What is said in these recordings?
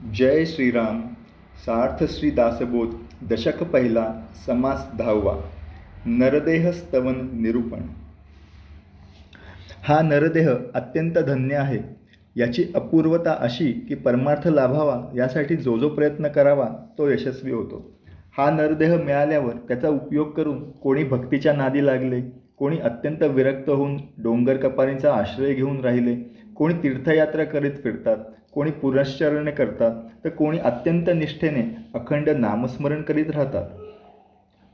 जय श्रीराम सार्थ श्री दासबोध दशक पहिला समास दहावा नरदेह स्तवन निरूपण. हा नरदेह अत्यंत धन्य आहे. याची अपूर्वता अशी की परमार्थ लाभावा यासाठी जो जो प्रयत्न करावा तो यशस्वी होतो. हा नरदेह मिळाल्यावर त्याचा उपयोग करून कोणी भक्तीच्या नादी लागले कोणी अत्यंत विरक्त होऊन डोंगर कपारींचा आश्रय घेऊन राहिले कोणी तीर्थयात्रा करीत फिरतात कोणी पुनश्चरणे करतात तर कोणी अत्यंत निष्ठेने अखंड नामस्मरण करीत राहतात.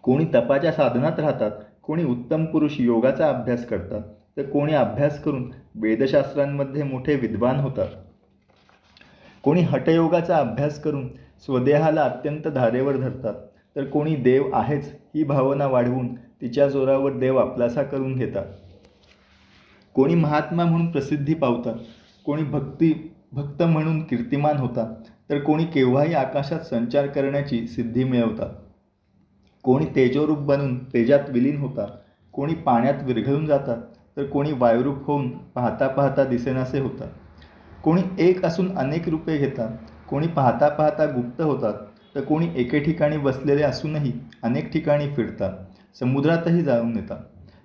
कोणी तपाच्या साधनात राहतात कोणी उत्तम पुरुष योगाचा अभ्यास करतात तर कोणी अभ्यास करून वेदशास्त्रांमध्ये मोठे विद्वान होतात. कोणी हठयोगाचा अभ्यास करून स्वदेहाला अत्यंत धारेवर धरतात तर कोणी देव आहेच ही भावना वाढवून तिच्या जोरावर देव आपलासा करून घेतात. कोणी महात्मा म्हणून प्रसिद्धी पावतात कोणी भक्ती भक्त म्हणून कीर्तिमान होतात तर कोणी केव्हाही आकाशात संचार करण्याची सिद्धी मिळवतात. कोणी तेजोरूप बनून तेजात विलीन होतात कोणी पाण्यात विरघळून जातात तर कोणी वायुरूप होऊन पाहता पाहता दिसेनासे होतात. कोणी एक असून अनेक रूपे घेतात कोणी पाहता पाहता गुप्त होतात तर कोणी एके ठिकाणी बसलेले असूनही अनेक ठिकाणी फिरतात समुद्रातही जाऊन येतात.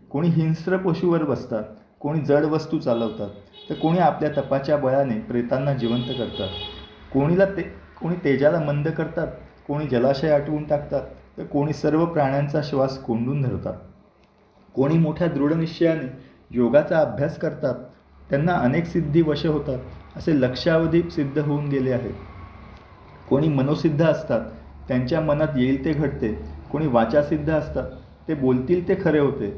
कोणी हिंस्र पशूवर बसतात कोणी जड वस्तू चालवतात तर कोणी आपल्या तपाच्या बळाने प्रेतांना जिवंत करतात. कोणीला ते कोणी तेजाला मंद करतात कोणी जलाशय आटवून टाकतात तर कोणी सर्व प्राण्यांचा श्वास कोंडून धरतात. कोणी मोठ्या दृढनिश्चयाने योगाचा अभ्यास करतात त्यांना अनेक सिद्धी वश होतात असे लक्षावधी सिद्ध होऊन गेले आहेत. कोणी मनोसिद्ध असतात त्यांच्या मनात येईल ते घडते कोणी वाचासिद्ध असतात ते बोलतील ते खरे होते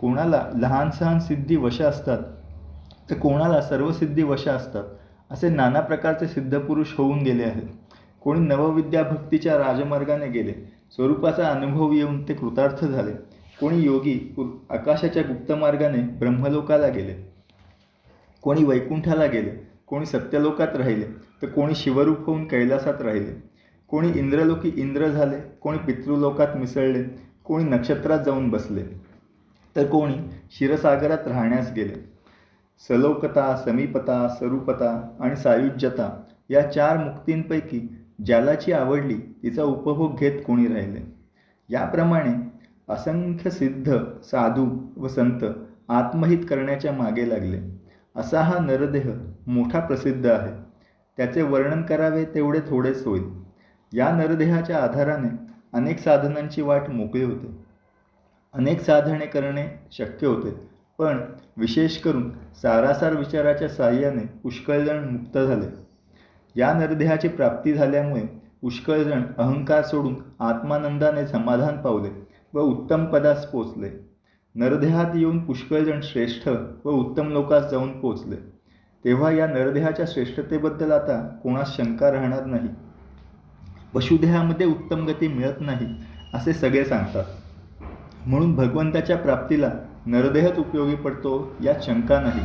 कोणाला लहान सहान सिद्धी वशा असतात तर कोणाला सर्व सिद्धी वशा असतात असे नाना प्रकारचे सिद्धपुरुष होऊन गेले आहेत. कोणी नवविद्याभक्तीच्या राजमार्गाने गेले स्वरूपाचा अनुभव येऊन ते कृतार्थ झाले. कोणी योगी आकाशाच्या गुप्त मार्गाने ब्रह्मलोकाला गेले. कोणी वैकुंठाला गेले कोणी सत्यलोकात राहिले तर कोणी शिवरूप होऊन कैलासात राहिले. कोणी इंद्रलोकी इंद्र झाले कोणी पितृलोकात मिसळले कोणी नक्षत्रात जाऊन बसले. तर कोणी क्षीरसागरात राहण्यास गेले. सलोकता समीपता स्वरूपता आणि सायुज्यता या चार मुक्तींपैकी ज्यालाची आवडली तिचा उपभोग घेत कोणी राहिले. याप्रमाणे असंख्य सिद्ध साधू व संत आत्महित करण्याच्या मागे लागले. असा हा नरदेह मोठा प्रसिद्ध आहे. त्याचे वर्णन करावे तेवढे थोडेच होईल. या नरदेहाच्या आधाराने अनेक साधनांची वाट मोकळी होते. अनेक साधने करणे शक्य होते. पण विशेष करून सारासार विचाराच्या साह्याने पुष्कळजण मुक्त झाले. या नरदेहाची प्राप्ती झाल्यामुळे पुष्कळजण अहंकार सोडून आत्मानंदाने समाधान पावले व उत्तम पदास पोचले. नरदेहात येऊन पुष्कळजण श्रेष्ठ व उत्तम लोकास जाऊन पोचले. तेव्हा या नरदेहाच्या श्रेष्ठतेबद्दल आता कोणास शंका राहणार नाही. पशुदेहामध्ये उत्तम गती मिळत नाही असे सगळे सांगतात. म्हणून भगवंताच्या प्राप्तीला नरदेहच उपयोगी पडतो यात शंका नाही.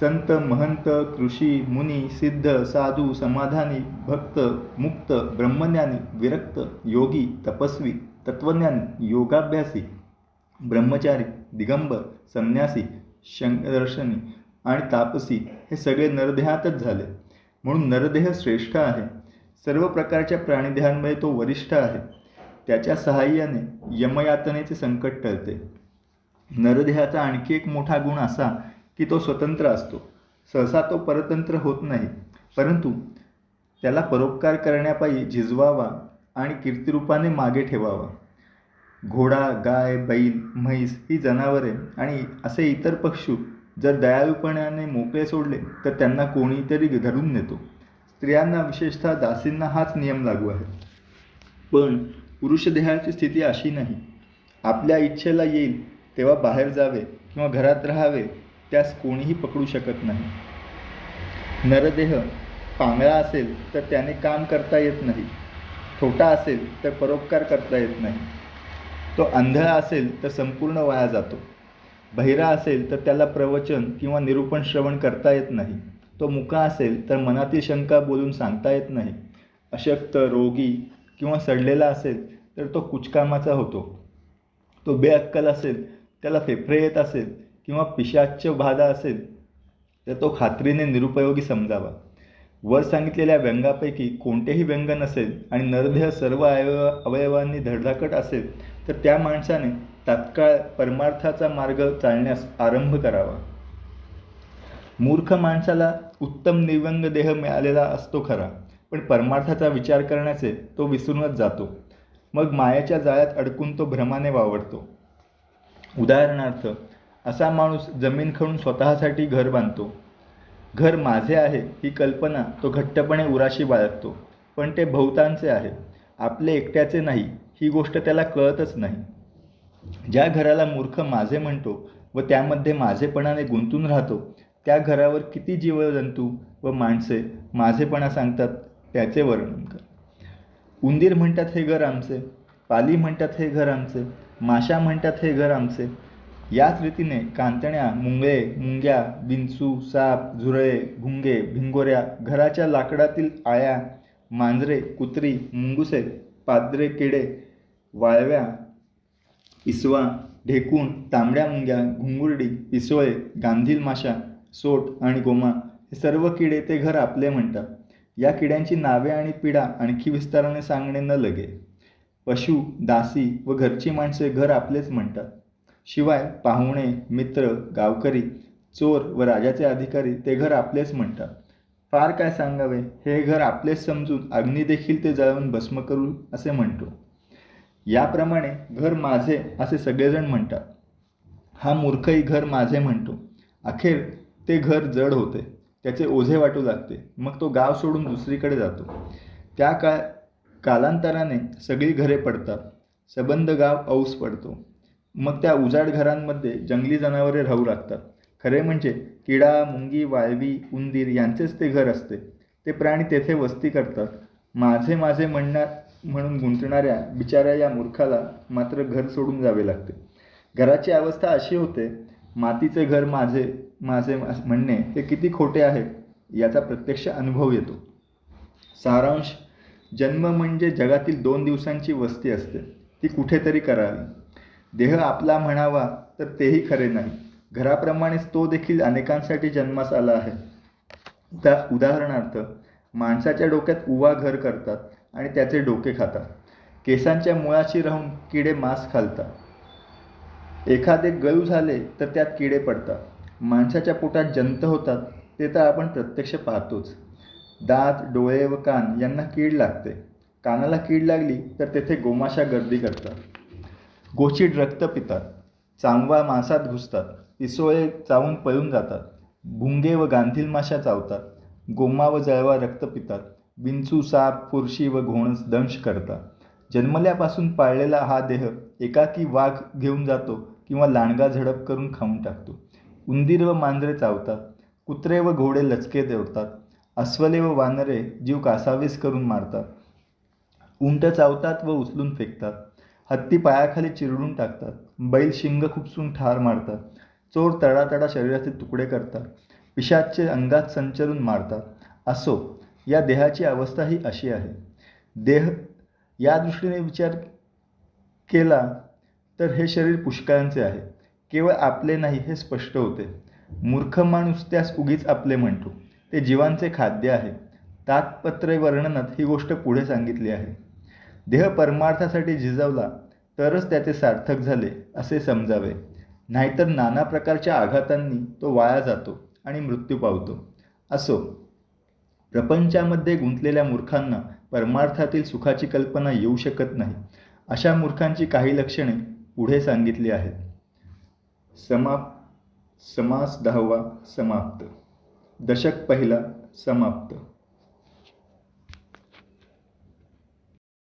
संत महंत कृषी मुनी सिद्ध साधू समाधानी भक्त मुक्त ब्रह्मज्ञानी विरक्त योगी तपस्वी तत्वज्ञानी योगाभ्यासी ब्रह्मचारी दिगंबर संन्यासी शंकदर्शनी आणि तापसी हे सगळे नरदेहातच झाले. म्हणून नरदेह श्रेष्ठ आहे. सर्व प्रकारच्या प्राणीदेहांमध्ये तो वरिष्ठ आहे. त्याच्या सहाय्याने यमयातनेचे संकट टळते. नरदेहाचा आणखी एक मोठा गुण असा की तो स्वतंत्र असतो. सहसा तो परतंत्र होत नाही. परंतु त्याला परोपकार करण्यापायी झिजवावा आणि कीर्तिरूपाने मागे ठेवावा. घोडा गाय बैल म्हैस ही जनावरे आणि असे इतर पक्षू जर दयाळूपणाने मोकळे सोडले तर त्यांना कोणीतरी धरून नेतो. स्त्रियांना विशेषतः दासींना हाच नियम लागू आहे. पण पुरुषदेहाची स्थिती अशी नाही. आपल्या इच्छेला येईल तेव्हा बाहेर जावे किंवा घरात राहावे त्यास कोणीही पकडू शकत नाही. नरदेह पांगळा असेल तर त्याने काम करता येत नाही. छोटा असेल तर परोपकार करता येत नाही. तो अंधळा असेल तर संपूर्ण वाया जातो. बहिरा असेल तर त्याला प्रवचन किंवा निरूपण श्रवण करता येत नाही. तो मुका असेल तर मनातील शंका बोलून सांगता येत नाही. अशक्त रोगी किंवा सडलेला असेल तर तो कुचकामाचा होतो. तो बेअक्कल असेल त्याला फेफरे येत असेल किंवा पिशाच्य बाधा असेल तर तो खात्रीने निरुपयोगी समजावा. वर सांगितलेल्या व्यंगापैकी कोणतेही व्यंग नसेल आणि नरदेह सर्व अवयव अवयवांनी धडधाकट असेल तर त्या माणसाने तात्काळ परमार्थाचा मार्ग चालण्यास आरंभ करावा. मूर्ख माणसाला उत्तम निव्यंग देह मिळालेला असतो खरा. पण परमार्थाचा विचार करण्याचे तो विसरूनच जातो. मग मायाच्या जाळ्यात अडकून तो भ्रमाने वावरतो. उदाहरणार्थ असा माणूस जमीन खणून स्वतःसाठी घर बांधतो. घर माझे आहे ही कल्पना तो घट्टपणे उराशी बाळगतो. पण ते बहुतांचे आहे. आपले एकट्याचे नाही ही गोष्ट त्याला कळतच नाही. ज्या घराला मूर्ख माझे म्हणतो व त्यामध्ये माझेपणाने गुंतून राहतो त्या घरावर किती जीवजंतू व माणसे माझेपणा सांगतात त्याचे वर्णन कर. उंदीर म्हणतात हे घर आमचे पाली म्हणतात हे घर आमचे माशा म्हणतात हे घर आमचे. याच रीतीने कांतण्या मुंगळे मुंग्या बिंचू साप झुरळे भुंगे भिंगोऱ्या घराच्या लाकडातील आळ्या मांजरे कुत्री मुंगुसे पादरे किडे वाळव्या इसवा ढेकूण तांबड्या मुंग्या घुंगुरडी पिसोळे गांधील माशा सोट आणि गोमा हे सर्व किडे ते घर आपले म्हणतात. या किड्यांची नावे आणि पिढा आणखी विस्ताराने सांगणे न लगे. पशु दासी व घरची माणसे घर आपलेच म्हणतात. शिवाय पाहुणे मित्र गावकरी चोर व राजाचे अधिकारी ते घर आपलेच म्हणतात. फार काय सांगावे? हे घर आपलेच समजून अग्नी देखील ते जळवून भस्म करू असे म्हणतो. याप्रमाणे घर माझे असे सगळेजण म्हणतात. हा मूर्खही घर माझे म्हणतो. अखेर ते घर जड होते. त्याचे ओझे वाटू लागते. मग तो गाव सोडून दुसरीकडे जातो. त्या काळ कालांतराने सगळी घरे पडतात. सबंध गाव औस पडतो. मग त्या उजाड घरांमध्ये जंगली जनावरे राहू लागतात. खरे म्हणजे किडा मुंगी वाळवी उंदीर यांचेच ते घर असते. ते प्राणी तेथे वस्ती करतात. माझे माझे म्हणणार म्हणून गुंतणाऱ्या बिचाऱ्या या मूर्खाला मात्र घर सोडून जावे लागते. घराची अवस्था अशी होते मातीचे घर माझे माझे म्हणणे हे किती खोटे आहे याचा प्रत्यक्ष अनुभव येतो. सारांश जन्म म्हणजे जगातील दोन दिवसांची वस्ती असते. ती कुठेतरी करावी. देह आपला म्हणावा तर तेही खरे नाही. घराप्रमाणेच तो देखील अनेकांसाठी जन्मास आला आहे. उदा उदाहरणार्थ माणसाच्या डोक्यात उवा घर करतात आणि त्याचे डोके खातात. केसांच्या मुळाशी राहून किडे मांस खालतात. एखादे गळू झाले तर त्यात किडे पडतात. माणसाच्या पोटात जंत होतात ते तर आपण प्रत्यक्ष पाहतोच. दात डोळे व कान यांना कीड लागते. कानाला कीड लागली तर तेथे गोमाशा गर्दी करतात. गोचिड रक्त पितात. चांगवा मांसात घुसतात. पिसोळे चावून पळून जातात. भुंगे व गांधील माशा चावतात. गोमा व जळवा रक्त पितात. विंचू साप फुरशी व घोणस दंश करतात. जन्मल्यापासून पाळलेला हा देह एकाकी वाघ घेऊन जातो किंवा लांडगा झडप करून खाऊन टाकतो. उंदीर व मांजरे चावतात कुत्रे व घोडे लचके देवतात अस्वले व वानरे जीव कासावीस करून मारतात. उंट चावतात व उचलून फेकतात हत्ती पायाखाली चिरडून टाकतात बैल शिंग खुपसून ठार मारतात चोर तडातडा शरीराचे तुकडे करतात पिशाचे अंगात संचरून मारतात. असो या देहाची अवस्था ही अशी आहे. देह या दृष्टीने विचार केला तर हे शरीर पुष्कळांचे आहे. केवळ आपले नाही हे स्पष्ट होते. मूर्ख माणूस त्यास उगीच आपले म्हणतो. ते जीवांचे खाद्य आहे. तात्पत्रे वर्णनात ही गोष्ट पुढे सांगितली आहे. देह परमार्थासाठी झिजवला तरच त्याचे सार्थक झाले असे समजावे. नाहीतर नाना प्रकारच्या आघातांनी तो वाया जातो आणि मृत्यू पावतो. असो. प्रपंचामध्ये गुंतलेल्या मूर्खांना परमार्थातील सुखाची कल्पना येऊ शकत नाही. अशा मूर्खांची काही लक्षणे पुढे सांगितली आहेत. समाप समास दहावा समाप्त. दशक पहिला समाप्त.